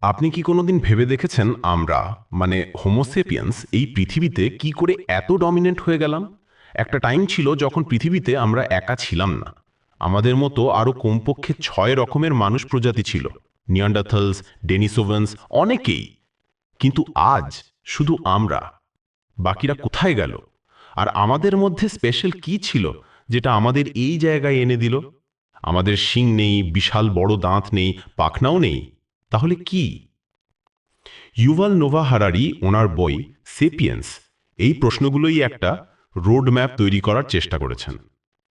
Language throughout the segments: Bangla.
আপনি কি কোনোদিন ভেবে দেখেছেন আমরা মানে হোমোসেপিয়েন্স এই পৃথিবীতে কি করে এত ডমিনেন্ট হয়ে গেলাম? একটা টাইম ছিল যখন পৃথিবীতে আমরা একা ছিলাম না। আমাদের মতো আরও কমপক্ষে ছয় রকমের মানুষ প্রজাতি ছিল। নিয়ান্ডাথলস ডেনিসোভেন্স অনেকেই। কিন্তু আজ শুধু আমরা। বাকিরা কোথায় গেল? আর আমাদের মধ্যে স্পেশাল কি ছিল যেটা আমাদের এই জায়গায় এনে দিল? আমাদের শিং নেই, বিশাল বড় দাঁত নেই, পাখনাও নেই। তাহলে কি? ইউভাল নোভা হারারি ওনার বই সেপিয়েন্স এই প্রশ্নগুলোই একটা রোড ম্যাপ তৈরি করার চেষ্টা করেছেন।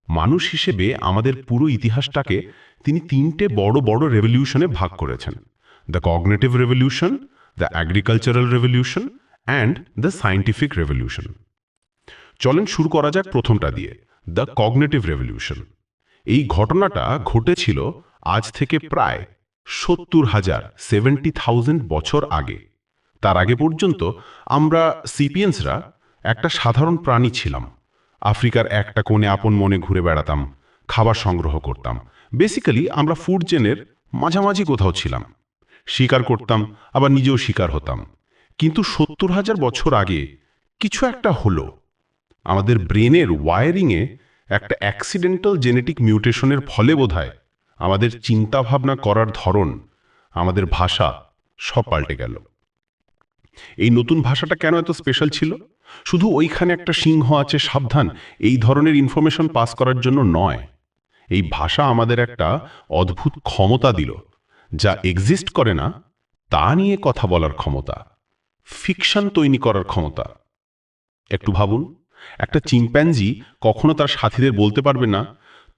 মানুষ হিসেবে আমাদের পুরো ইতিহাসটাকে তিনি তিনটে বড় বড় রেভলিউশনে ভাগ করেছেন। The cognitive revolution, the agricultural revolution and the scientific revolution. চলেন শুরু করা যাক প্রথমটা দিয়ে, দ্য কগনেটিভ রেভলিউশন। এই ঘটনাটা ঘটেছিল আজ থেকে প্রায় সত্তর হাজার সেভেন্টি থাউজেন্ড বছর আগে। তার আগে পর্যন্ত আমরা সিপিয়েন্সরা একটা সাধারণ প্রাণী ছিলাম। আফ্রিকার একটা কোণে আপন মনে ঘুরে বেড়াতাম, খাবার সংগ্রহ করতাম। বেসিক্যালি আমরা ফুড চেনের মাঝামাঝি কোথাও ছিলাম। শিকার করতাম, আবার নিজেও শিকার হতাম। কিন্তু সত্তর হাজার বছর আগে কিছু একটা হলো। আমাদের ব্রেনের ওয়ারিংয়ে একটা অ্যাক্সিডেন্টাল জেনেটিক মিউটেশনের ফলে বোধহয় আমাদের চিন্তা ভাবনা করার ধরন, আমাদের ভাষা সব পাল্টে গেল। এই নতুন ভাষাটা কেন এত স্পেশাল ছিল? শুধু ওইখানে একটা সিংহ আছে, সাবধান, এই ধরনের ইনফরমেশন পাস করার জন্য নয়। এই ভাষা আমাদের একটা অদ্ভুত ক্ষমতা দিল, যা এক্সিস্ট করে না, তা নিয়ে কথা বলার ক্ষমতা ফিকশন তৈরি করার ক্ষমতা। একটু ভাবুন, একটা চিম্প্যাঞ্জি কখনো তার সাথীদের বলতে পারবে না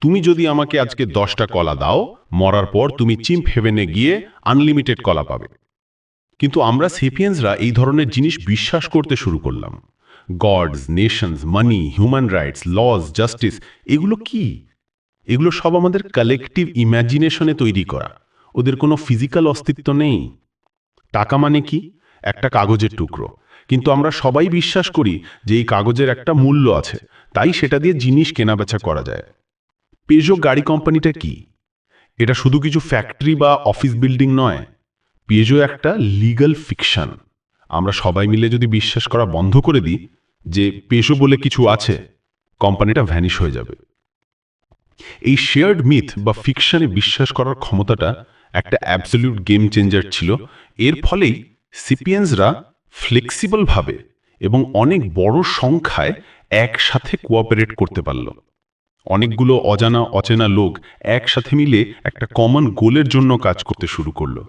তুমি যদি আমাকে আজকে দশটা কলা দাও, মরার পর তুমি চিম্প হেভেনে গিয়ে আনলিমিটেড কলা পাবে। কিন্তু আমরা সেপিয়েন্সরা এই ধরনের জিনিস বিশ্বাস করতে শুরু করলাম। Gods, nations, money, human rights, laws, justice, এগুলো কি? এগুলো সব আমাদের কালেকটিভ ইম্যাজিনেশনে তৈরি করা। ওদের কোনো ফিজিক্যাল অস্তিত্ব নেই। টাকা মানে কি? একটা কাগজের টুকরো। কিন্তু আমরা সবাই বিশ্বাস করি যে এই কাগজের একটা মূল্য আছে। তাই সেটা দিয়ে জিনিস কেনাবেচা করা যায়। পেজো গাড়ি কোম্পানিটা কি? এটা শুধু কিছু ফ্যাক্টরি বা অফিস বিল্ডিং নয় পেজো একটা লিগ্যাল ফিকশন আমরা সবাই মিলে যদি বিশ্বাস করা বন্ধ করে দিই যে পেজো বলে কিছু আছে কোম্পানিটা ভ্যানিশ হয়ে যাবে। এই শেয়ার্ড মিথ বা ফিকশনে বিশ্বাস করার ক্ষমতাটা একটা অ্যাবসলিউট গেম চেঞ্জার ছিল। এর ফলেই সিপিয়েন্সরা ফ্লেক্সিবলভাবে এবং অনেক বড় সংখ্যায় একসাথে কোঅপারেট করতে পারল। অনেকগুলো অজানা, অচেনা লোক একসাথে মিলে একটা কমন গোলের জন্য কাজ করতে শুরু করল।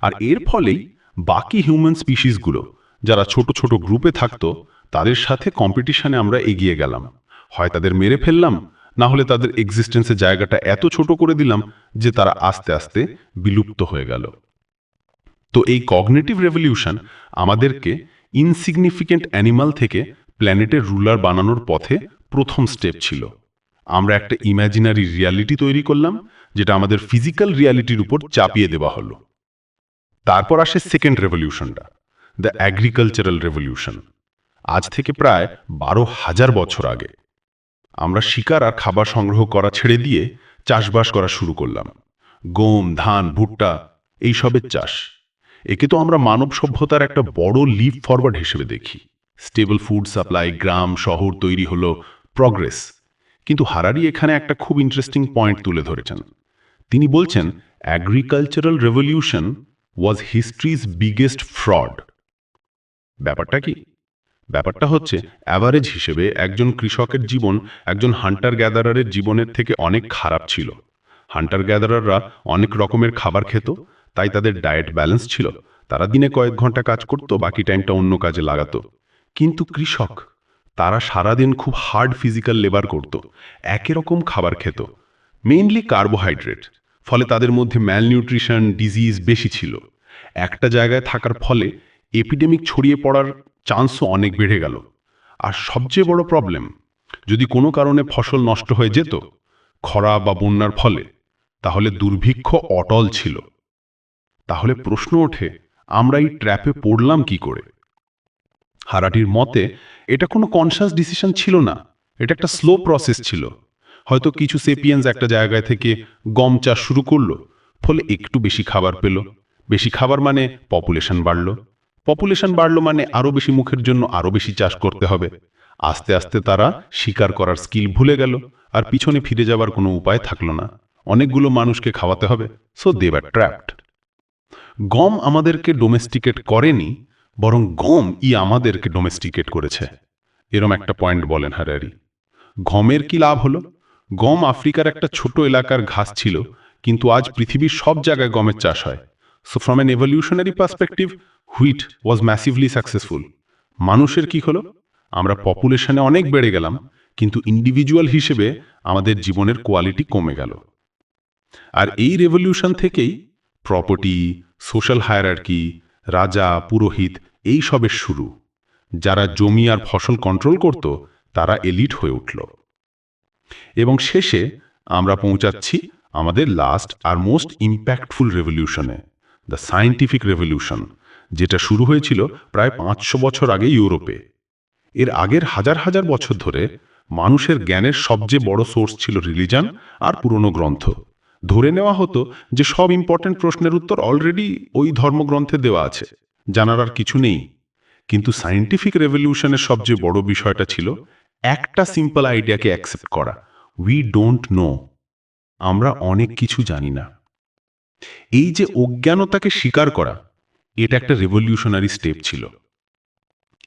আর এর ফলেই বাকি হিউম্যান স্পিসিসগুলো যারা ছোট ছোট গ্রুপে থাকতো, তাদের সাথে কম্পিটিশনে আমরা এগিয়ে গেলাম। হয় তাদের মেরে ফেললাম, না হলে তাদের এক্সিস্টেন্সের জায়গাটা এত ছোট করে দিলাম যে তারা আস্তে আস্তে বিলুপ্ত হয়ে গেল। তো এই কগনেটিভ রেভলিউশন আমাদেরকে ইনসিগনিফিকেন্ট অ্যানিমাল থেকে প্ল্যানেটের রুলার বানানোর পথে প্রথম স্টেপ ছিল। আমরা একটা ইম্যাজিনারি রিয়ালিটি তৈরি করলাম যেটা আমাদের ফিজিক্যাল রিয়ালিটির উপর চাপিয়ে দেওয়া হলো। তারপর আসে সেকেন্ড রেভলিউশনটা দ্য অ্যাগ্রিকালচারাল রেভলিউশন আজ থেকে প্রায় বারো হাজার বছর আগে আমরা শিকার আর খাবার সংগ্রহ করা ছেড়ে দিয়ে চাষবাস করা শুরু করলাম। গম ধান ভুট্টা এইসবের চাষ। একে তো আমরা মানব সভ্যতার একটা বড় লিপ ফরওয়ার্ড হিসেবে দেখি। স্টেবল ফুড সাপ্লাই গ্রাম শহর তৈরি হলো প্রগ্রেস কিন্তু হারারি এখানে একটা খুব ইন্টারেস্টিং পয়েন্ট তুলে ধরেছেন। তিনি বলছেন agricultural revolution was history's biggest fraud ব্যাপারটা কি? ব্যাপারটা হচ্ছে অ্যাভারেজ হিসেবে একজন কৃষকের জীবন একজন হান্টার গ্যাদারারের জীবনের থেকে অনেক খারাপ ছিল। হান্টার গ্যাদারাররা অনেক রকমের খাবার খেত, তাই তাদের ডায়েট ব্যালেন্স ছিল। তারা দিনে কয়েক ঘণ্টা কাজ করত, বাকি টাইমটা অন্য কাজে লাগাতো। কিন্তু কৃষক তারা সারাদিন খুব হার্ড ফিজিক্যাল লেবার করত, একই রকম খাবার খেত মেইনলি কার্বোহাইড্রেট ফলে তাদের মধ্যে ম্যালনিউট্রিশন ডিজিজ বেশি ছিল। একটা জায়গায় থাকার ফলে এপিডেমিক ছড়িয়ে পড়ার চান্সও অনেক বেড়ে গেল। আর সবচেয়ে বড় প্রবলেম যদি কোনো কারণে ফসল নষ্ট হয়ে যেত, খরা বা বন্যার ফলে, তাহলে দুর্ভিক্ষ অটল ছিল। তাহলে প্রশ্ন ওঠে, আমরা এই ট্র্যাপে পড়লাম কি করে? হারাটির মতে এটা কোনো কনসাস ডিসিশন ছিল না। এটা একটা স্লো প্রসেস ছিল। হয়তো কিছু সেপিয়েন্স একটা জায়গায় থেকে গম চাষ শুরু করল, ফলে একটু বেশি খাবার পেল। বেশি খাবার মানে পপুলেশন বাড়লো। পপুলেশন বাড়লো মানে আরও বেশি মুখের জন্য আরও বেশি চাষ করতে হবে। আস্তে আস্তে তারা শিকার করার স্কিল ভুলে গেল আর পিছনে ফিরে যাবার কোনো উপায় থাকল না। অনেকগুলো মানুষকে খাওয়াতে হবে সো দেবার ট্র্যাপড গম আমাদেরকে ডোমেস্টিকেট করেনি বরং গম ই আমাদেরকে ডোমেস্টিকেট করেছে। এরম একটা পয়েন্ট বলেন হারারি। গমের কি লাভ হলো? গম আফ্রিকার একটা ছোট এলাকার ঘাস ছিল, কিন্তু আজ পৃথিবীর সব জায়গায় গমের চাষ হয়। So from an evolutionary perspective wheat was massively successful মানুষের কি হলো? আমরা পপুলেশনে অনেক বেড়ে গেলাম, কিন্তু ইন্ডিভিজুয়াল হিসেবে আমাদের জীবনের কোয়ালিটি কমে গেল। আর এই রেভলিউশন থেকেই প্রপার্টি সোশ্যাল হায়ারার্কি রাজা, পুরোহিত এই সবের শুরু। যারা জমি আর ফসল কন্ট্রোল করত, তারা এলিট হয়ে উঠল। এবং শেষে আমরা পৌঁছাচ্ছি আমাদের লাস্ট আর মোস্ট ইম্প্যাক্টফুল রেভলিউশনে দ্য সায়েন্টিফিক রেভলিউশন যেটা শুরু হয়েছিল প্রায় পাঁচশো বছর আগে ইউরোপে। এর আগের হাজার হাজার বছর ধরে মানুষের জ্ঞানের সবচেয়ে বড় সোর্স ছিল রিলিজান আর পুরনো গ্রন্থ। ধরে নেওয়া হতো যে সব ইম্পর্ট্যান্ট প্রশ্নের উত্তর অলরেডি ওই ধর্মগ্রন্থে দেওয়া আছে। জানার আর কিছু নেই। কিন্তু সায়েন্টিফিক রেভলিউশনের সবচেয়ে বড় বিষয়টা ছিল একটা সিম্পল আইডিয়াকে অ্যাকসেপ্ট করা। উই ডোন্ট নো আমরা অনেক কিছু জানি না। এই যে অজ্ঞানতাকে স্বীকার করা, এটা একটা রেভলিউশনারি স্টেপ ছিল।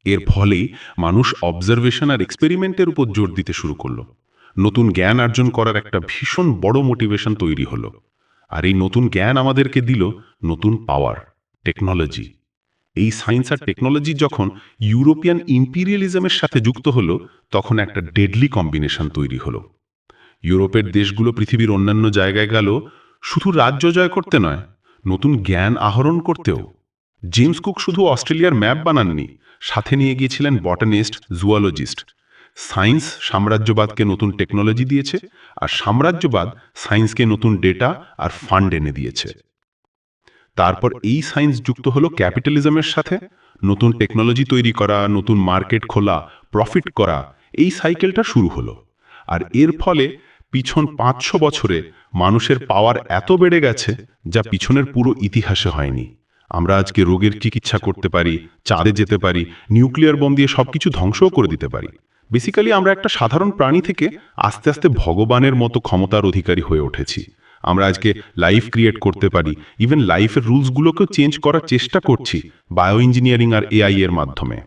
এর ফলেই মানুষ অবজারভেশন আর এক্সপেরিমেন্টের উপর জোর দিতে শুরু করল। নতুন জ্ঞান অর্জন করার একটা ভীষণ বড় মোটিভেশন তৈরি হলো। আর এই নতুন জ্ঞান আমাদেরকে দিল নতুন পাওয়ার টেকনোলজি এই সায়েন্স আর টেকনোলজি যখন ইউরোপিয়ান ইম্পিরিয়ালিজমের সাথে যুক্ত হলো, তখন একটা ডেডলি কম্বিনেশন তৈরি হলো। ইউরোপের দেশগুলো পৃথিবীর অন্যান্য জায়গায় গেল শুধু রাজ্য জয় করতে নয়, নতুন জ্ঞান আহরণ করতেও। জেমস কুক শুধু অস্ট্রেলিয়ার ম্যাপ বানাননি, সাথে নিয়ে গিয়েছিলেন বটানিস্ট জুওলজিস্ট সায়েন্স সাম্রাজ্যবাদকে নতুন টেকনোলজি দিয়েছে আর সাম্রাজ্যবাদ সায়েন্সকে নতুন ডেটা আর ফান্ড এনে দিয়েছে। তারপর এই সায়েন্স যুক্ত হলো ক্যাপিটালিজমের সাথে। নতুন টেকনোলজি তৈরি করা, নতুন মার্কেট খোলা, প্রফিট করা, এই সাইকেলটা শুরু হলো। আর এর ফলে পিছন পাঁচশো বছরে মানুষের পাওয়ার এত বেড়ে গেছে যা পিছনের পুরো ইতিহাসে হয়নি। আমরা আজকে রোগের চিকিৎসা করতে পারি, চাঁদে যেতে পারি, নিউক্লিয়ার বোম দিয়ে সবকিছু ধ্বংসও করে দিতে পারি। বেসিক্যালি আমরা একটা সাধারণ প্রাণী থেকে আস্তে আস্তে ভগবানের মতো ক্ষমতার অধিকারী হয়ে উঠেছি। আমরা আজকে লাইফ ক্রিয়েট করতে পারি। ইভেন লাইফের রুলসগুলোকেও চেঞ্জ করার চেষ্টা করছি বায়ো ইঞ্জিনিয়ারিং আর এআই এর মাধ্যমে।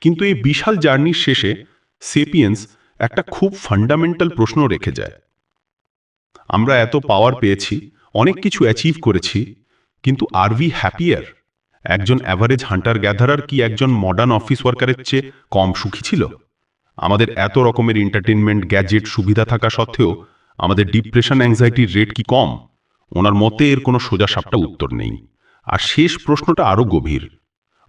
কিন্তু এই বিশাল জার্নির শেষে সেপিয়েন্স একটা খুব ফান্ডামেন্টাল প্রশ্ন রেখে যায়। আমরা এত পাওয়ার পেয়েছি, অনেক কিছু অ্যাচিভ করেছি, কিন্তু আর ভি হ্যাপিয়ার একজন অ্যাভারেজ হান্টার গ্যাদারার কি একজন মডার্ন অফিস ওয়ার্কারের চেয়ে কম সুখী ছিল? আমাদের এত রকমের এন্টারটেনমেন্ট গ্যাজেট সুবিধা থাকা সত্ত্বেও আমাদের ডিপ্রেশন অ্যাংজাইটির রেট কি কম? ওনার মতে এর কোনো সোজা সাপটা উত্তর নেই। আর শেষ প্রশ্নটা আরও গভীর।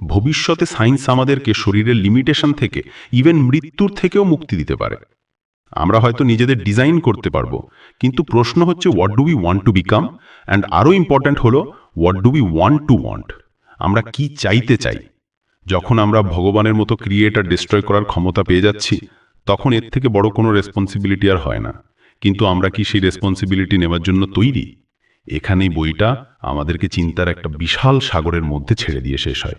ভবিষ্যতে সায়েন্স আমাদেরকে শরীরের লিমিটেশন থেকে ইভেন মৃত্যুর থেকেও মুক্তি দিতে পারে। আমরা হয়তো নিজেদের ডিজাইন করতে পারব, কিন্তু প্রশ্ন হচ্ছে what do we want to become and আরও ইম্পর্ট্যান্ট হলো what do we want to want আমরা কি চাইতে চাই? যখন আমরা ভগবানের মতো ক্রিয়েটার ডিস্ট্রয় করার ক্ষমতা পেয়ে যাচ্ছি, তখন এর থেকে বড় কোনো রেসপন্সিবিলিটি আর হয় না। কিন্তু আমরা কি সেই রেসপন্সিবিলিটি নেওয়ার জন্য তৈরি? এখানেই বইটা আমাদেরকে চিন্তার একটা বিশাল সাগরের মধ্যে ছেড়ে দিয়ে শেষ হয়।